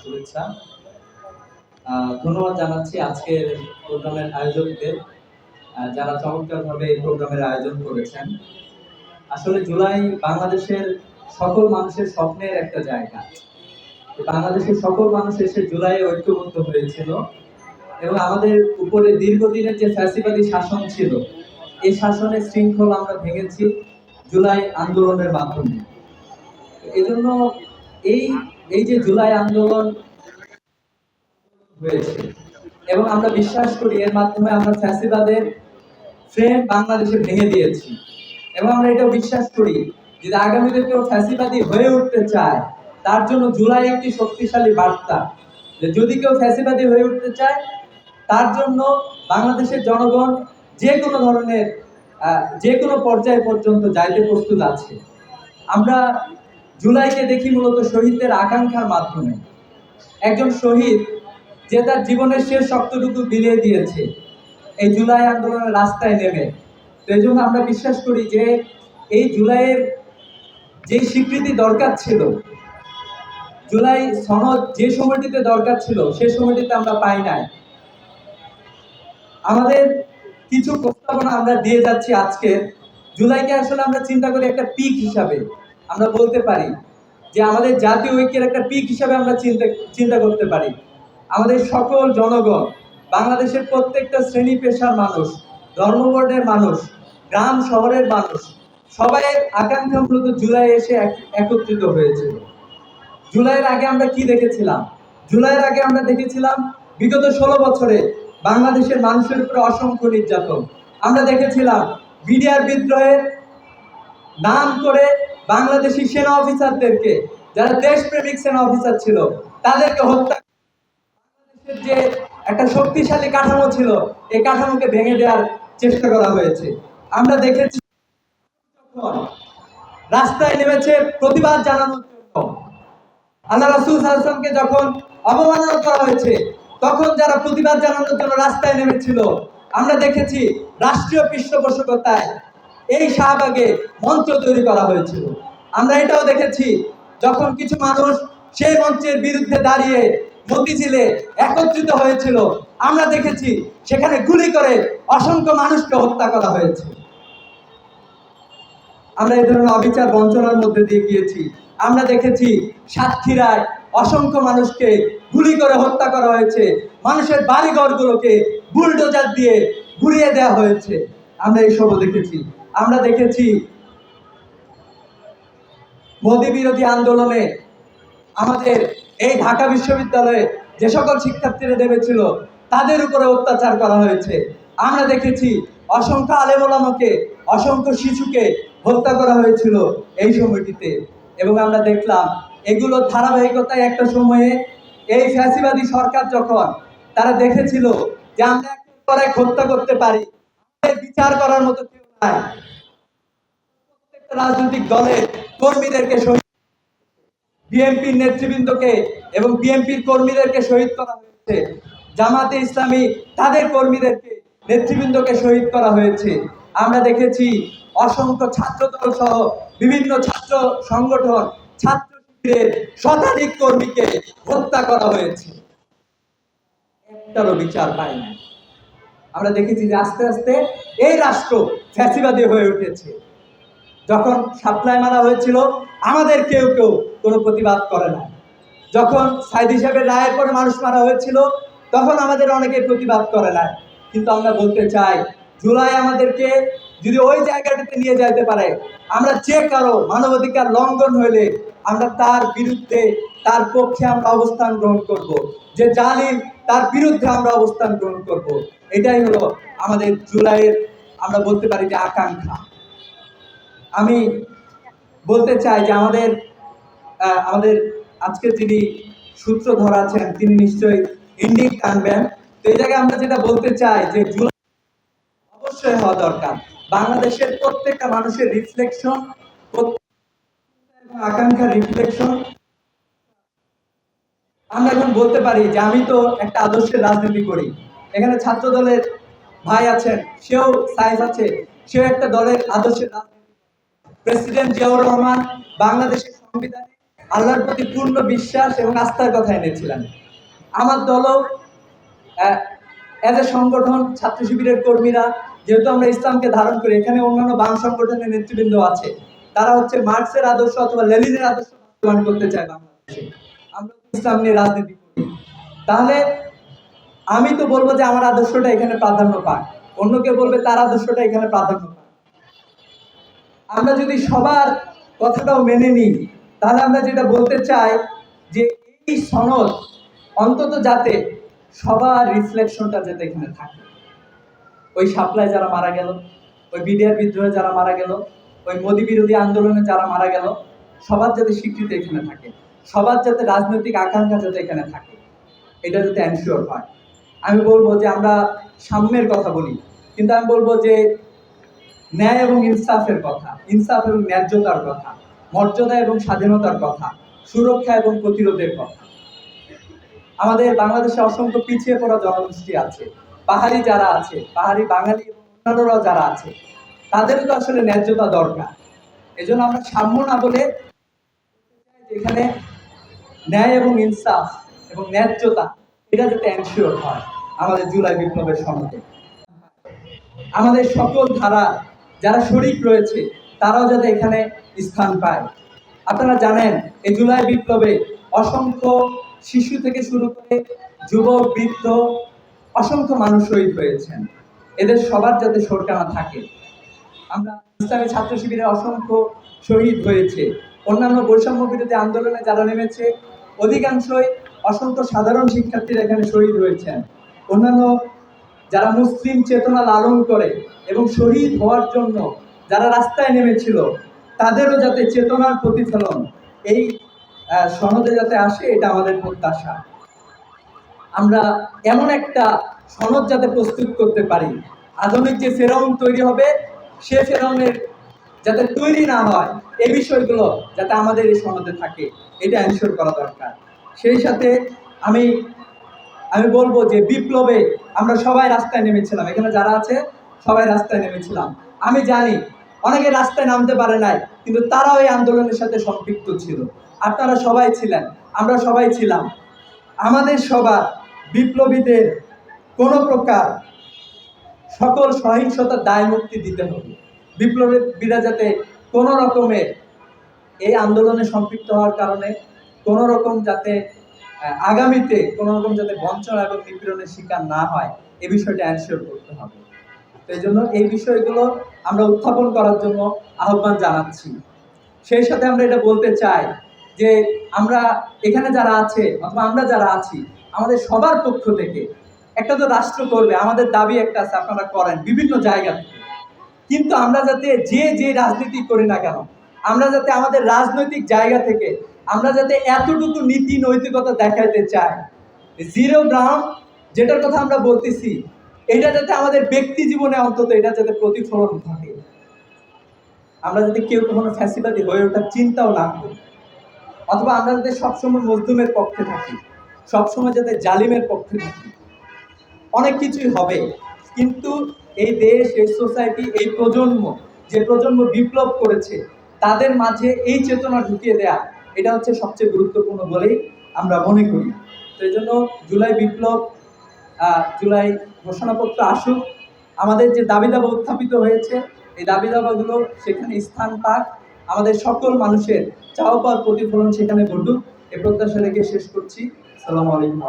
শুভেচ্ছা। ধন্যবাদ জানাচ্ছি আজকের প্রোগ্রামের আয়োজকদের। যারা চমৎকারভাবে এই প্রোগ্রামের আয়োজন করেছেন। আসলে জুলাই বাংলাদেশের সকল মানুষের স্বপ্নের একটা জায়গা। বাংলাদেশের সকল মানুষ এসে জুলাই ঐক্যবদ্ধ হয়েছিল এবং আমাদের উপরে দীর্ঘদিনের যে ফ্যাসিবাদী শাসন ছিল এই শাসনের শৃঙ্খল আমরা ভেঙেছি জুলাই আন্দোলনের মাধ্যমে। এজন্য এই এই যে জুলাই আন্দোলন হয়েছে, এবং আমরা বিশ্বাস করি এর মাধ্যমে আমরা ফ্যাসিবাদের ফ্রেম বাংলাদেশে ভেঙে দিয়েছি। এবং আমরা এটাও বিশ্বাস করি যদি আগামীতে কেউ ফ্যাসিবাদী হয়ে উঠতে চায়, তার জন্য জুলাই একটি শক্তিশালী বার্তা। যে যদি কেউ ফ্যাসিবাদী হয়ে উঠতে চায়, তার জন্য বাংলাদেশের জনগণ যে কোনো ধরনের যে কোনো পর্যায় পর্যন্ত যাইতে প্রস্তুত আছে। আমরা জুলাইকে দেখি মূলত শহীদদের আকাঙ্ক্ষার মাধ্যমে। একজন শহীদ যে তার জীবনের শেষ শক্তটুকু বিলিয়ে দিয়েছে, এই জুলাই আন্দোলনের রাস্তায় নেমে। তো এই জন্য আমরা বিশ্বাস করি যে এই জুলাইয়ের যে স্বীকৃতি দরকার ছিল, জুলাই সনদ যে সময়টিতে দরকার ছিল, সে সময়টিতে আমরা পাই নাই। আমাদের কিছু প্রস্তাবনা আমরা দিয়ে যাচ্ছি আজকে। জুলাইকে আসলে আমরা চিন্তা করি একটা পিক হিসাবে। আমরা বলতে পারি যে আমাদের জাতীয় ঐক্যের একটা পিক হিসাবে আমরা চিন্তা চিন্তা করতে পারি। আমাদের সকল জনগণ, বাংলাদেশের প্রত্যেকটা শ্রেণি পেশার মানুষ ধর্মবর্ণের মানুষ, গ্রাম শহরের মানুষ, সবাই আকাঙ্ক্ষা মূলত জুলাই এসে এক- একত্রিত হয়েছিল জুলাইয়ের আগে আমরা কি দেখেছিলাম? জুলাইয়ের আগে আমরা দেখেছিলাম বিগত ষোলো বছরে বাংলাদেশের মানুষের উপরে অসংখ্য নির্যাতন। আমরা দেখেছিলাম বিডিআর বিদ্রোহের নাম করে বাংলাদেশি সেনা অফিসারদেরকে, যারা দেশপ্রেমিক সেনা অফিসার ছিল, তাদেরকে হত্যা বাংলাদেশের যে একটা শক্তিশালী কাঠামো ছিল, এই কাঠামোকে ভেঙে দেওয়ার চেষ্টা করা হয়েছে। আমরা দেখেছি রাস্তায় নেমেছে প্রতিবাদ জানানোর জন্য। আল্লাহ রাসূল সাল্লাল্লাহু যখন অবমাননা করা হয়েছে, তখন যারা প্রতিবাদ জানানোর জন্য রাস্তায় নেমেছিল, আমরা দেখেছি রাষ্ট্রীয় পৃষ্ঠপোষকতায় এই শাহবাগে মঞ্চ তৈরি করা হয়েছিল। আমরা এটাও দেখেছি, যখন কিছু মানুষ সেই মঞ্চের বিরুদ্ধে দাঁড়িয়ে মতিঝিলে একত্রিত হয়েছিল, আমরা দেখেছি সেখানে গুলি করে অসংখ্য মানুষকে হত্যা করা হয়েছে। আমরা এই ধরনের অবিচার বঞ্চনার মধ্যে দিয়ে গিয়েছি। আমরা দেখেছি সাতক্ষীরায় অসংখ্য মানুষকে গুলি করে হত্যা করা হয়েছে। মানুষের বাড়িঘরগুলোকে বুলডোজার দিয়ে ঘুরিয়ে দেওয়া হয়েছে। আমরা এইসবও দেখেছি। আমরা দেখেছি মোদী বিরোধী আন্দোলনে আমাদের এই ঢাকা বিশ্ববিদ্যালয়ে যে সকল শিক্ষার্থীরা নেমেছিল, তাদের উপরে অত্যাচার করা হয়েছে। আমরা দেখেছি অসংখ্য আলেমোলামাকে অসংখ্য শিশুকে হত্যা করা হয়েছিল এই সময়টিতে। এবং আমরা দেখলাম এগুলো ধারাবাহিকতায় একটা সময়ে এই ফ্যাসিবাদী সরকার যখন তারা দেখেছিল যে আমরা হত্যা করতে পারি বিচার করার মতো কেউ রাজনৈতিক দলের কর্মীদেরকে বিএনপির নেতৃবৃন্দকে এবং বিএনপির কর্মীদেরকে শহীদ করা হয়েছে। জামাতে ইসলামী তাদের কর্মীদেরকে নেতৃবৃন্দকে শহীদ করা হয়েছে। আমরা দেখেছি অসংখ্য সহ বিভিন্ন ছাত্র সংগঠন, ছাত্র শিবিরের শতাধিক কর্মীকে হত্যা করা হয়েছে। একটারও বিচার পাই না আমরা দেখেছি যে আস্তে আস্তে এই রাষ্ট্র ফ্যাসিবাদী হয়ে উঠেছে। যখন সাপ্লাই মারা হয়েছিল, আমাদের কেউ কেউ কোনো প্রতিবাদ করে না। যখন সাইদ হিসাবের রায়ের পরে মানুষ মারা হয়েছিল, তখন আমাদের অনেকে প্রতিবাদ করে না। কিন্তু আমরা বলতে চাই, জুলাই আমাদেরকে যদি ওই জায়গাটাতে নিয়ে যাইতে পারে, আমরা যে কারও মানবাধিকার লঙ্ঘন হইলে আমরা তার বিরুদ্ধে, তার পক্ষে আমরা অবস্থান গ্রহণ করব। যে জালিম, তার বিরুদ্ধে আমরা অবস্থান গ্রহণ করব। এটাই হলো আমাদের জুলাইয়ের, আমরা বলতে পারি যে আকাঙ্ক্ষা আমি বলতে চাই যে আমাদের আমাদের আজকে যিনি সূত্রধর আছেন, তিনি নিশ্চয়ই ইন্ডিক টানবেন তো এই জায়গায় আমরা যেটা বলতে চাই যে জুলাই অবশ্যই হওয়া দরকার। বাংলাদেশের প্রত্যেকটা মানুষের রিফ্লেকশন আকাঙ্ক্ষা রিফ্লেকশন আমরা এখন বলতে পারি যে আমি তো একটা আদর্শের রাজনীতি করি। এখানে ছাত্র দলের ভাই আছেন, সেও সাইজ আছে, সেও একটা দলের আদর্শের রাজনীতি প্রেসিডেন্ট জিয়াউর রহমান বাংলাদেশের সংবিধানে আল্লাহর প্রতি পূর্ণ বিশ্বাস এবং আস্থার কথা এনেছিলেন। আমার দলও অ্যাজ এ সংগঠন, ছাত্র শিবিরের কর্মীরা যেহেতু আমরা ইসলামকে ধারণ করি, এখানে অন্যান্য বাম সংগঠনের নেতৃবৃন্দ আছে। তারা হচ্ছে মার্কসের আদর্শ অথবা লেলিনের আদর্শ বাস্তবায়ন করতে চায় বাংলাদেশে। আমরা ইসলাম নিয়ে রাজনীতি করি। তাহলে আমি তো বলব যে আমার আদর্শটা এখানে প্রাধান্য পায়। অন্য কেউ বলবে তার আদর্শটা এখানে প্রাধান্য পায়। আমরা যদি সবার কথাটাও মেনে নিই, তাহলে আমরা যেটা বলতে চাই যে এই সনদ অন্তত যাতে সবার রিফ্লেকশনটা যাতে এখানে থাকে। ওই সাপ্লাই যারা মারা গেল, ওই বিডিআর বিদ্রোহে যারা মারা গেল, ওই মোদি বিরোধী আন্দোলনে যারা মারা গেল, সবার যাতে স্বীকৃতি এখানে থাকে, সবার যাতে রাজনৈতিক আকাঙ্ক্ষা যাতে এখানে থাকে, এটা যাতে এনশিওর হয়। আমি বলব যে আমরা সাম্যের কথা বলি, কিন্তু আমি বলব যে ন্যায় এবং ইনসাফের কথা, ইনসাফ এবং ন্যায্যতার কথা, মর্যাদা এবং স্বাধীনতার কথা, সুরক্ষা এবং প্রতিরোধের কথা। আমাদের বাংলাদেশে অসংখ্য পিছিয়ে পড়া জনগোষ্ঠী আছে। পাহাড়ি যারা আছে, পাহাড়ি বাঙালি এবং অন্যান্যরাও যারা আছে তাদেরও তো আসলে ন্যায্যতা দরকার। এজন্য আমরা সাম্য না বলে যেখানে ন্যায় এবং ইনসাফ এবং ন্যায্যতা, এটা যাতে এনশিওর হয় আমাদের জুলাই বিপ্লবের সনদে আমাদের সকল ধারা, যারা শরিক রয়েছে, তারাও যাতে এখানে স্থান পায়। আপনারা জানেন, এই জুলাই বিপ্লবে অসংখ্য শিশু থেকে শুরু করে যুবক, বৃদ্ধ অসংখ্য মানুষ শহীদ হয়েছেন। এদের সবার যাতে সরকানা থাকে। আমরা ইসলামী ছাত্র শিবিরে অসংখ্য শহীদ হয়েছে। অন্যান্য বৈষম্য বিরোধী আন্দোলনে যারা নেমেছে, অধিকাংশই অসংখ্য সাধারণ শিক্ষার্থীরা এখানে শহীদ হয়েছেন। অন্যান্য যারা মুসলিম চেতনা লালন করে এবং শহীদ হওয়ার জন্য যারা রাস্তায় নেমেছিল, তাদেরও যাতে চেতনার প্রতিফলন এই সনদে যাতে আসে, এটা আমাদের প্রত্যাশা। আমরা এমন একটা সনদ যাতে প্রস্তুত করতে পারি। আধুনিক যে ফেরাউন তৈরি হবে, সে ফেরাউনের যাতে তৈরি না হয় এই বিষয়গুলো যাতে আমাদের এই সনদে থাকে, এটা এনশোর করা দরকার। সেই সাথে আমি আমি বলব যে বিপ্লবে আমরা সবাই রাস্তায় নেমেছিলাম। এখানে যারা আছে, সবাই রাস্তায় নেমেছিলাম। আমি জানি, অনেকে রাস্তায় নামতে পারে নাই, কিন্তু তারাও এই আন্দোলনের সাথে সম্পৃক্ত ছিল। আপনারা সবাই ছিলেন, আমরা সবাই ছিলাম। আমাদের সবার বিপ্লবীদের কোনো প্রকার সকল সহিংসতার দায় মুক্তি দিতে হবে। বিপ্লবীরা যাতে কোনো রকমের এই আন্দোলনে সম্পৃক্ত হওয়ার কারণে কোনো রকম যাতে আগামীতে কোনো রকম যাতে বঞ্চনা এবং নিপীড়নের শিকার না হয় এই বিষয়টা অ্যানশিওর করতে হবে। তো এই জন্য এই বিষয়গুলো আমরা উত্থাপন করার জন্য আহ্বান জানাচ্ছি। সেই সাথে আমরা এটা বলতে চাই যে আমরা এখানে যারা আছে অথবা আমরা যারা আছি আমাদের সবার পক্ষ থেকে একটা তো রাষ্ট্র করবে, আমাদের দাবি একটা আছে, আপনারা করেন বিভিন্ন জায়গা থেকে। কিন্তু আমরা যাতে যে যে রাজনীতি করি না কেন, আমরা যাতে আমাদের রাজনৈতিক জায়গা থেকে, আমরা যাতে এতটুকু নীতি নৈতিকতা দেখাইতে চাই জিরো গ্রাউন্ড যেটার কথা আমরা বলতেছি, এটা যাতে আমাদের ব্যক্তি জীবনে অন্তত এটা যাতে প্রতিফলন ঘটে। আমরা যাতে কেউ কখনো ফ্যাসিবাদী হয়ে ওঠার চিন্তাও না করি, অথবা আমরা যাতে সবসময় মজলুমের পক্ষে থাকি। সবসময় যাতে জালিমের পক্ষে থাকি। অনেক কিছুই হবে, কিন্তু এই দেশ, এই সোসাইটি এই প্রজন্ম, যে প্রজন্ম বিপ্লব করেছে, তাদের মাঝে এই চেতনা ঢুকিয়ে দেয়া, এটা হচ্ছে সবচেয়ে গুরুত্বপূর্ণ বলেই আমরা মনে করি। সেই জন্য জুলাই বিপ্লব জুলাই ঘোষণাপত্র আসুক, আমাদের যে দাবি দাবা উত্থাপিত হয়েছে, এই দাবি দাবাগুলো সেখানে স্থান পাক, আমাদের সকল মানুষের চাওয়া পাওয়ার প্রতিফলন সেখানে ঘটুক, এ প্রত্যাশা রেখে শেষ করছি। সালামু আলাইকুম